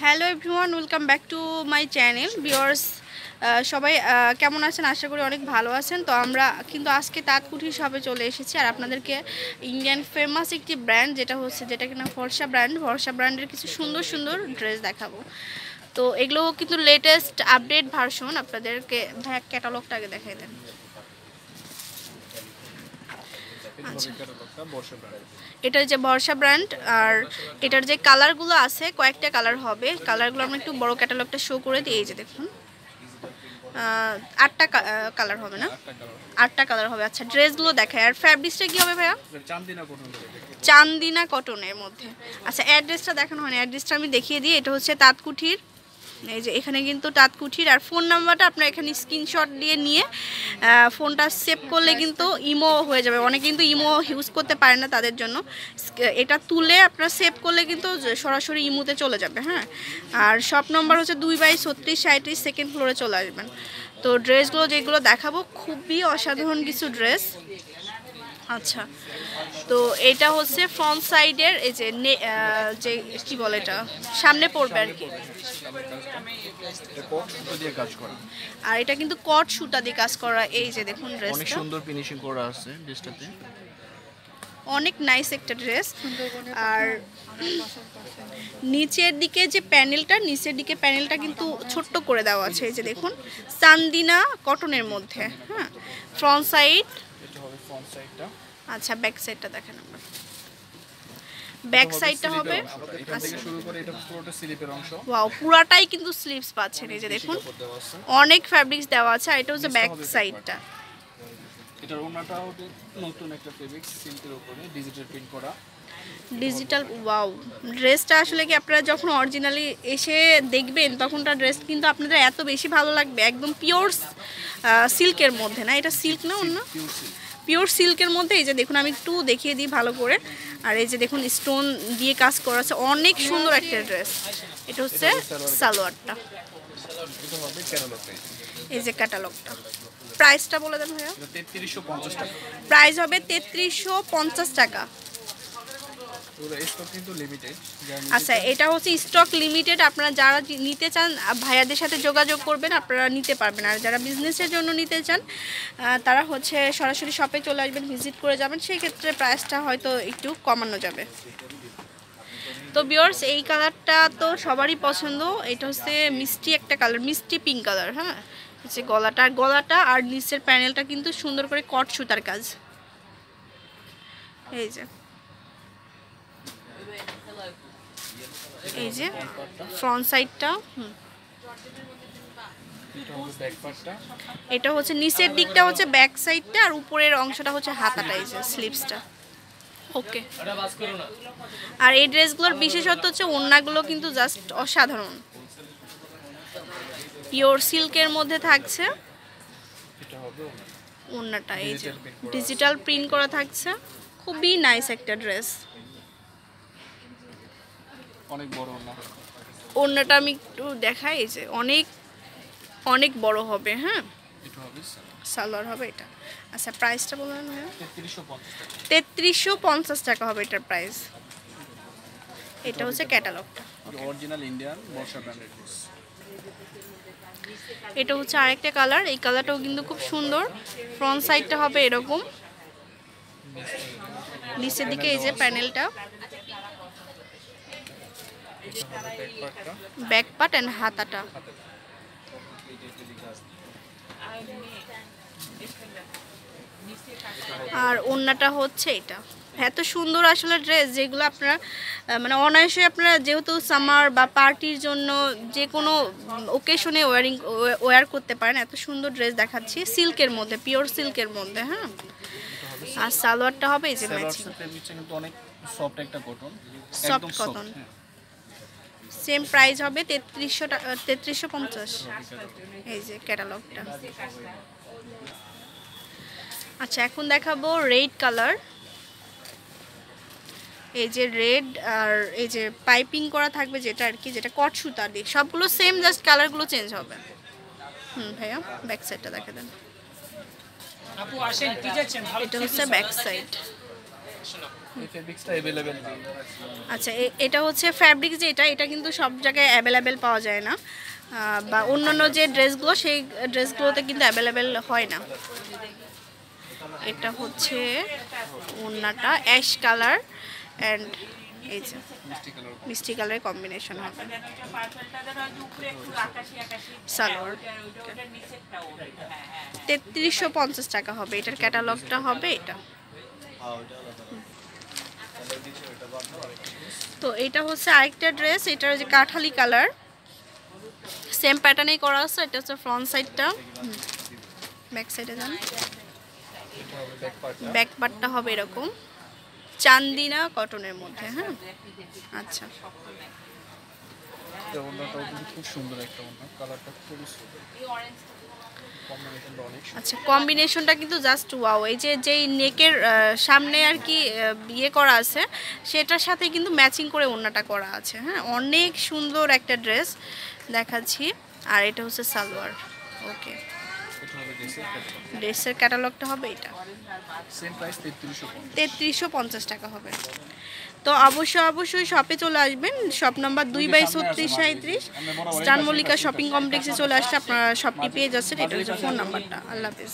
Hello everyone welcome back to my channel viewers সবাই কেমন আছেন? আশা করি অনেক ভালো আছেন। তো আমরা কিন্তু আজকে তাঁতকুঠি শপে চলে এসেছি আর আপনাদেরকে ইন্ডিয়ান ফেমাস একটি ব্র্যান্ড যেটা হচ্ছে, যেটা কিনা ফর্সা ব্র্যান্ড ফর্সা ব্র্যান্ডের কিছু সুন্দর সুন্দর ড্রেস দেখাবো। তো এগুলো কিন্তু লেটেস্ট আপডেট ভার্সন আপনাদেরকে ক্যাটালগটা আগে দেখাই দেন। এটার যে বর্ষা ব্র্যান্ড আর এটার যে কালারগুলো আছে, কয়েকটা কালার হবে। কালারগুলো আমরা একটু বড় ক্যাটালগটা শো করে দিই, এই যে দেখুন। আটটা কালার হবে না? আটটা কালার হবে। আচ্ছা ড্রেসগুলো দেখায় আর ফ্যাব্রিক্সটা কি হবে ভাইয়া? চান্দিনা কটনের মধ্যে। আচ্ছা অ্যাড্রেসটা দেখানো হয়নি। অ্যাড্রেসটা আমি দেখিয়ে দিই। এটা হচ্ছে তাঁতকুঠির এই যে এখানে কিন্তু তাঁতকুঠির, আর ফোন নাম্বারটা আপনার এখানে স্ক্রিনশট দিয়ে নিয়ে ফোনটা সেভ করলে কিন্তু ইমো হয়ে যাবে। অনেকে কিন্তু ইমো ইউজ করতে পারে না তাদের জন্য। এটা তুলে আপনার সেভ করলে কিন্তু সরাসরি ইমোতে চলে যাবে হ্যাঁ? আর শপ নম্বর হচ্ছে দুই বাই ছত্রিশ সাঁত্রিশ সেকেন্ড ফ্লোরে চলে আসবেন। তো ড্রেসগুলো যেগুলো দেখাবো, খুবই অসাধারণ কিছু ড্রেস আচ্ছা। তো এটা হচ্ছে ফ্রন্ট সাইডের এই যে নে- যে কি বলে এটা? সামনে পড়বে আর কি। আর এটা কিন্তু কট সুতা দিয়ে কাজ করা এই যে দেখুন অনেক সুন্দর ফিনিশিং করা আছে ড্রেসটাতে অনেক নাইস একটা ড্রেস আর নিচের দিকে যে প্যানেলটা নিচের দিকে প্যানেলটা কিন্তু ছোট্ট করে দেওয়া আছে এই যে দেখুন। চান্দিনা কটনের মধ্যে হ্যাঁ। ফ্রন্ট সাইড ফ্রন্ট সাইডটা। আচ্ছা ব্যাক সাইডটা দেখেন আমরা। ব্যাক সাইডটা হবে? এখান থেকে শুরু করে এটা পুরোটা স্লিপের অংশ। ওয়াও পুরাটাই কিন্তু স্লিপস পাচ্ছেন এই যে দেখুন। অনেক ফ্যাব্রিক্স দেওয়া আছে আর এটা হচ্ছে ব্যাক সাইডটা এটার ওনাটাও নতুন একটা ফেব্রিক সিল্কের উপরে ডিজিটাল প্রিন্ট করা। ডিজিটাল ওয়াও ড্রেসটা আসলে কি আপনারা যখন অরিজিনালি এসে দেখবেন তখনটা ড্রেস কিন্তু আপনাদের এত বেশি ভালো লাগবে। একদম পিওর সিল্কের মধ্যে না? এটা সিল্ক না অন্য? পিওর সিল্ক পিওর সিল্কের মধ্যে এই যে দেখুন আমি একটু দেখিয়ে দিই ভালো করে। আর এই যে দেখুন স্টোন দিয়ে কাজ করা আছে। অনেক সুন্দর একটা ড্রেস। এটা হচ্ছে সালোয়ারটা। এই যে ক্যাটালগটা। প্রাইসটা বলে দেন ভাইয়া। প্রাইস হবে তেত্রিশশো পঞ্চাশ টাকা পুরো স্টক কিন্তু লিমিটেড আচ্ছা এটা হচ্ছে স্টক লিমিটেড আপনারা যারা নিতে চান ভাইয়াদের সাথে যোগাযোগ করবেন আপনারা নিতে পারবেন। আর যারা বিজনেসের জন্য নিতে চান তারা হচ্ছে সরাসরি শপে চলে আসবেন ভিজিট করে যাবেন সেই ক্ষেত্রে প্রাইসটা হয়তো একটু কমানো যাবে। তো বিয়ার্স এই কালারটা তো সবারই পছন্দ। এটা হচ্ছে মিষ্টি একটা কালার মিষ্টি পিঙ্ক কালার হ্যাঁ? হচ্ছে গলাটা আর গলাটা আর নিচের প্যানেলটা কিন্তু সুন্দর করে কট সুতার কাজ। এই যে। এই যে ফ্রন্ট সাইডটা এটা হচ্ছে নিচের দিকটা হচ্ছে ব্যাক সাইডটা আর উপরের অংশটা হচ্ছে হাতাটা, এই যে স্লিপসটা ওকে আর এই ড্রেসগুলোর বিশেষত্ব হচ্ছে ওড়নাগুলো কিন্তু জাস্ট অসাধারণ। পিওর সিল্কের মধ্যে থাকছে। ওড়নাটা, এই যে ডিজিটাল প্রিন্ট করা থাকছে। খুবই নাইস একটা ড্রেস অনেক বড় ওনা ওড়নাটা আমি একটু দেখাই যে অনেক অনেক বড় হবে হ্যাঁ? সালোয়ার। হবে এটা। আচ্ছা প্রাইসটা বলবেন ভাইয়া তেত্রিশশো পঞ্চাশ টাকা। হবে এটার প্রাইস এটা হচ্ছে ক্যাটালগটা অরিজিনাল ইন্ডিয়ান বর্ষা ব্র্যান্ডের ড্রেস এটা হচ্ছে আরেকটা কালার এই কালারটাও কিন্তু খুব সুন্দর। ফ্রন্ট সাইডটা হবে এরকম। নিচের দিকে এই যে প্যানেলটা ব্যাক পার্ট অ্যান্ড হাতাটা। আর ওড়নাটা হচ্ছে এটা। এত সুন্দর আসলে ড্রেস যেগুলো আপনারা মানে অনায়াসে আপনারা যেহেতু সামার বা পার্টির জন্য যে কোনো ওকেশনে ওয়ারিং ওয়্যার করতে পারেন এত সুন্দর ড্রেস দেখাচ্ছি। সিল্কের মধ্যে পিওর সিল্কের মধ্যে হ্যাঁ? আর সালোয়ারটা হবে এই যে ম্যাচিং ফেব্রিকটা কিন্তু অনেক সফট একটা cotton Soft cotton। Same price হবে তেত্রিশশো টাকা তেত্রিশশো পঞ্চাশ। এই যে ক্যাটালগটা আচ্ছা এখন দেখাবো রেড কালার এই যে রেড আর এই যে পাইপিং করা থাকবে যেটা আর কি যেটা কট সুতা দিয়ে। সবগুলো সেম জাস্ট কালারগুলো চেঞ্জ হবে। হুম ভাইয়া ব্যাক সাইডটা দেখা দেন। এটা হচ্ছে ব্যাক সাইড আচ্ছা এটা হচ্ছে ফ্যাব্রিক যেটা, এটা কিন্তু সব জায়গায় অ্যাভেলেবেল পাওয়া যায় না। বা অন্যান্য যে ড্রেসগুলো, সেই ড্রেসগুলোতে কিন্তু অ্যাভেলেবেল হয় না। এটা হচ্ছে ওড়নাটা অ্যাশ কালার অ্যান্ড এই যে মিষ্টি কালারের কম্বিনেশন হবে। তেত্রিশশো পঞ্চাশ টাকা হবে। এটার ক্যাটালগটা হবে এটা। তো এটা হচ্ছে আরেকটা ড্রেস, এটার যে কাঠালি কালার। সেম প্যাটার্নে করা আছে, এটা হচ্ছে ফ্রন্ট সাইডটা ব্যাক সাইডে যান। ব্যাক পার্টটা হবে এরকম। চান্দিনা কটনের মধ্যে হ্যাঁ? আচ্ছা। এটা ওন্নাটাও কিন্তু খুব সুন্দর একটা ওন্না কালারটা খুবই সুন্দর। আচ্ছা কম্বিনেশনটা কিন্তু জাস্ট ওয়াও এই যে, যেই নেকের সামনে আর কি ইয়ে করা আছে, সেটার সাথে কিন্তু ম্যাচিং করে ওড়নাটা করা আছে। হ্যাঁ অনেক সুন্দর একটা ড্রেস দেখাচ্ছি। আর এটা হচ্ছে সালোয়ার। ওকে ড্রেসের ক্যাটালগটা হবে এটা। তেত্রিশশো তেত্রিশশো পঞ্চাশ টাকা হবে। তো অবশ্যই অবশ্যই শপে চলে আসবেন। শপ নাম্বার দুই বাই ছত্রিশ সাঁত্রিশ স্টান মল্লিকা শপিং কমপ্লেক্সে চলে আসলে আপনারা শপটি পেয়ে যাচ্ছেন। এটা হচ্ছে ফোন নাম্বারটা আল্লাহ হাফিজ।